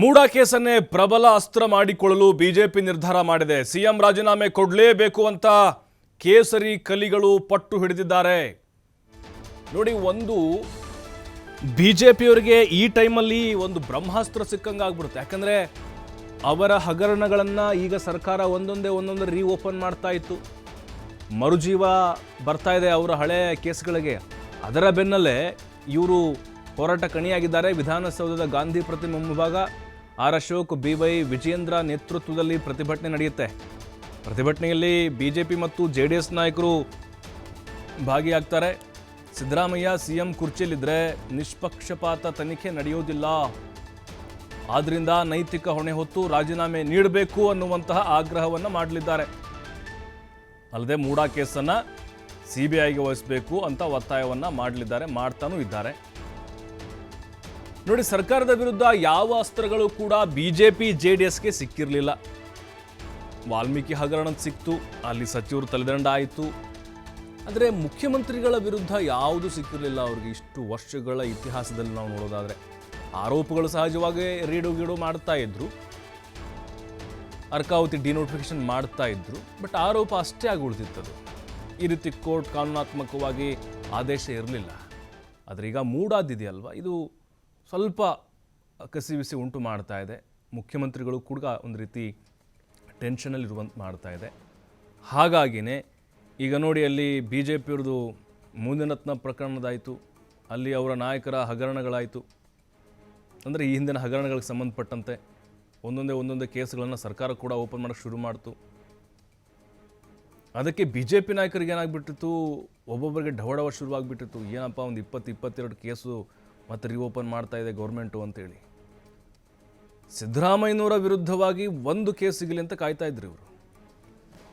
ಮೂಡಾ ಕೇಸನ್ನೇ ಪ್ರಬಲ ಅಸ್ತ್ರ ಮಾಡಿಕೊಳ್ಳಲು ಬಿಜೆಪಿ ನಿರ್ಧಾರ ಮಾಡಿದೆ. ಸಿಎಂ ರಾಜೀನಾಮೆ ಕೊಡಲೇಬೇಕು ಅಂತ ಕೇಸರಿ ಕಲಿಗಳು ಪಟ್ಟು ಹಿಡಿದಿದ್ದಾರೆ. ನೋಡಿ, ಒಂದು ಬಿಜೆಪಿಯವರಿಗೆ ಈ ಟೈಮಲ್ಲಿ ಒಂದು ಬ್ರಹ್ಮಾಸ್ತ್ರ ಸಿಕ್ಕಂಗೆ ಆಗ್ಬಿಡುತ್ತೆ. ಯಾಕಂದರೆ ಅವರ ಹಗರಣಗಳನ್ನು ಈಗ ಸರ್ಕಾರ ಒಂದೊಂದೇ ಒಂದೊಂದೇ ರೀ ಓಪನ್ ಮಾಡ್ತಾ ಇತ್ತು. ಮರುಜೀವ ಬರ್ತಾ ಇದೆ ಅವರ ಹಳೆ ಕೇಸ್ಗಳಿಗೆ. ಅದರ ಬೆನ್ನಲ್ಲೇ ಇವರು ಹೋರಾಟ ಕಣಿಯಾಗಿದ್ದಾರೆ. ವಿಧಾನಸೌಧದ ಗಾಂಧಿ ಪ್ರತಿಮೆ ಮುಂಭಾಗ ಆರ್ ಅಶೋಕ್, ಬಿ ವೈ ನೇತೃತ್ವದಲ್ಲಿ ಪ್ರತಿಭಟನೆ ನಡೆಯುತ್ತೆ. ಪ್ರತಿಭಟನೆಯಲ್ಲಿ ಬಿಜೆಪಿ ಮತ್ತು ಜೆ ಡಿ ಎಸ್ ನಾಯಕರು ಭಾಗಿಯಾಗ್ತಾರೆ. ಸಿದ್ದರಾಮಯ್ಯ ಸಿಎಂ ಕುರ್ಚಿಯಲ್ಲಿದ್ದರೆ ನಿಷ್ಪಕ್ಷಪಾತ ತನಿಖೆ ನಡೆಯೋದಿಲ್ಲ ಆದ್ದರಿಂದ ನೈತಿಕ ಹೊಣೆ ಹೊತ್ತು ರಾಜೀನಾಮೆ ನೀಡಬೇಕು ಅನ್ನುವಂತಹ ಆಗ್ರಹವನ್ನು ಮಾಡಲಿದ್ದಾರೆ. ಅಲ್ಲದೆ ಮೂಡಾ ಕೇಸನ್ನು ಸಿ ಬಿ ಐಗೆ ವಹಿಸಬೇಕು ಅಂತ ಒತ್ತಾಯವನ್ನು ಮಾಡಲಿದ್ದಾರೆ, ಮಾಡ್ತಾನೂ ಇದ್ದಾರೆ. ನೋಡಿ, ಸರ್ಕಾರದ ವಿರುದ್ಧ ಯಾವ ಅಸ್ತ್ರಗಳು ಕೂಡ B J P J D ಎಸ್ಗೆ ಸಿಕ್ಕಿರಲಿಲ್ಲ. ವಾಲ್ಮೀಕಿ ಹಗರಣ ಸಿಕ್ತು, ಅಲ್ಲಿ ಸಚಿವರು ತಲೆದಂಡ ಆಯಿತು. ಆದರೆ ಮುಖ್ಯಮಂತ್ರಿಗಳ ವಿರುದ್ಧ ಯಾವುದು ಸಿಕ್ಕಿರಲಿಲ್ಲ ಅವ್ರಿಗೆ ಇಷ್ಟು ವರ್ಷಗಳ ಇತಿಹಾಸದಲ್ಲಿ ನಾವು ನೋಡೋದಾದರೆ. ಆರೋಪಗಳು ಸಹಜವಾಗಿ ರೀಡು ಗೀಡು ಮಾಡ್ತಾ ಇದ್ರು. ಅರ್ಕಾವತಿ ಡಿನೋಟಿಫಿಕೇಶನ್ ಮಾಡ್ತಾ ಇದ್ರು, ಬಟ್ ಆರೋಪ ಅಷ್ಟೇ ಆಗಿ ಉಳಿದಿತ್ತದು ಈ ರೀತಿ ಕೋರ್ಟ್ ಕಾನೂನಾತ್ಮಕವಾಗಿ ಆದೇಶ ಇರಲಿಲ್ಲ. ಆದರೆ ಈಗ ಮೂಡಾದಿದೆಯಲ್ವ? ಇದು ಸ್ವಲ್ಪ ಕಸಿವಿಸಿ ಉಂಟು ಮಾಡ್ತಾ ಇದೆ. ಮುಖ್ಯಮಂತ್ರಿಗಳು ಕೂಡ ಒಂದು ರೀತಿ ಟೆನ್ಷನಲ್ಲಿ ಇರುವಂತ ಮಾಡ್ತಾ ಇದೆ. ಹಾಗಾಗಿನೇ ಈಗ ನೋಡಿ ಅಲ್ಲಿ ಬಿ ಜೆ ಪಿಯವ್ರದ್ದು ಮುಂದಿನತ್ನ ಪ್ರಕರಣದಾಯಿತು, ಅಲ್ಲಿ ಅವರ ನಾಯಕರ ಹಗರಣಗಳಾಯಿತು. ಅಂದರೆ ಈ ಹಿಂದಿನ ಹಗರಣಗಳಿಗೆ ಸಂಬಂಧಪಟ್ಟಂತೆ ಒಂದೊಂದೇ ಒಂದೊಂದೇ ಕೇಸ್ಗಳನ್ನು ಸರ್ಕಾರ ಕೂಡ ಓಪನ್ ಮಾಡೋಕ್ಕೆ ಶುರು ಮಾಡ್ತು. ಅದಕ್ಕೆ ಬಿ ಜೆ ಪಿ ನಾಯಕರಿಗೆ ಏನಾಗ್ಬಿಟ್ಟಿತ್ತು, ಒಬ್ಬೊಬ್ಬರಿಗೆ ಢವಢವ ಶುರುವಾಗಿಬಿಟ್ಟಿತ್ತು. ಏನಪ್ಪ, ಒಂದು ಇಪ್ಪತ್ತು ಇಪ್ಪತ್ತೆರಡು ಕೇಸು ಮತ್ತೆ ರಿಓಪನ್ ಮಾಡ್ತಾ ಇದೆ ಗೌರ್ಮೆಂಟು ಅಂತೇಳಿ. ಸಿದ್ದರಾಮಯ್ಯನವರ ವಿರುದ್ಧವಾಗಿ ಒಂದು ಕೇಸ್ ಸಿಗಲಿ ಅಂತ ಕಾಯ್ತಾ ಇದ್ರು ಇವರು.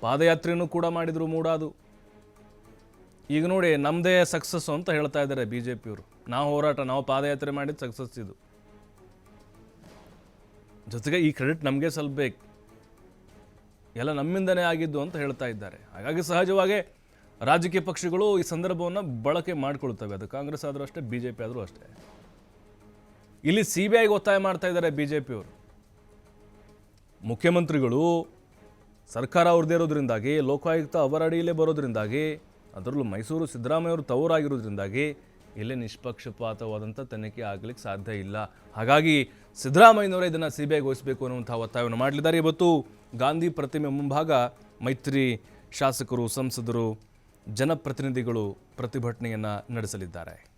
ಪಾದಯಾತ್ರೆನೂ ಕೂಡ ಮಾಡಿದರು ಮೂಡಾದು. ಈಗ ನೋಡಿ ನಮ್ಮದೇ ಸಕ್ಸಸ್ಸು ಅಂತ ಹೇಳ್ತಾ ಇದ್ದಾರೆ ಬಿ ಜೆ ಪಿಯವರು ನಾವು ಹೋರಾಟ, ನಾವು ಪಾದಯಾತ್ರೆ ಮಾಡಿದ್ದು ಸಕ್ಸಸ್ ಇದು. ಜೊತೆಗೆ ಈ ಕ್ರೆಡಿಟ್ ನಮಗೆ ಸ್ವಲ್ಪ ಬೇಕು. ಎಲ್ಲ ನಮ್ಮಿಂದನೇ ಆಗಿದ್ದು ಅಂತ ಹೇಳ್ತಾ ಇದ್ದಾರೆ. ಹಾಗಾಗಿ ಸಹಜವಾಗಿ ರಾಜಕೀಯ ಪಕ್ಷಗಳು ಈ ಸಂದರ್ಭವನ್ನು ಬಳಕೆ ಮಾಡಿಕೊಳ್ತವೆ. ಅದು ಕಾಂಗ್ರೆಸ್ ಆದರೂ ಅಷ್ಟೇ ಬಿ ಜೆ ಪಿ ಆದರೂ ಅಷ್ಟೇ. ಇಲ್ಲಿ ಸಿ ಬಿ ಐಗೆ ಒತ್ತಾಯ ಮಾಡ್ತಾ ಇದ್ದಾರೆ ಬಿ ಜೆ ಪಿಯವರು ಮುಖ್ಯಮಂತ್ರಿಗಳು ಸರ್ಕಾರ ಅವ್ರದ್ದೇ ಇರೋದ್ರಿಂದಾಗಿ, ಲೋಕಾಯುಕ್ತ ಅವರ ಅಡಿಯಲ್ಲೇ ಬರೋದ್ರಿಂದಾಗಿ, ಅದರಲ್ಲೂ ಮೈಸೂರು ಸಿದ್ದರಾಮಯ್ಯವರು ತವರಾಗಿರೋದ್ರಿಂದಾಗಿ ಇಲ್ಲೇ ನಿಷ್ಪಕ್ಷಪಾತವಾದಂಥ ತನಿಖೆ ಆಗಲಿಕ್ಕೆ ಸಾಧ್ಯ ಇಲ್ಲ. ಹಾಗಾಗಿ ಸಿದ್ದರಾಮಯ್ಯನವರೇ ಇದನ್ನು ಸಿ ಬಿ ಐಗೆ ವಹಿಸಬೇಕು ಅನ್ನುವಂಥ ಒತ್ತಾಯವನ್ನು ಮಾಡಲಿದ್ದಾರೆ. ಇವತ್ತು ಗಾಂಧಿ ಪ್ರತಿಮೆ ಮುಂಭಾಗ ಮೈತ್ರಿ ಶಾಸಕರು, ಸಂಸದರು ಜನಪ್ರತಿನಿಧಿಗಳು ಪ್ರತಿಭಟನೆಯನ್ನು ನಡೆಸಲಿದ್ದಾರೆ.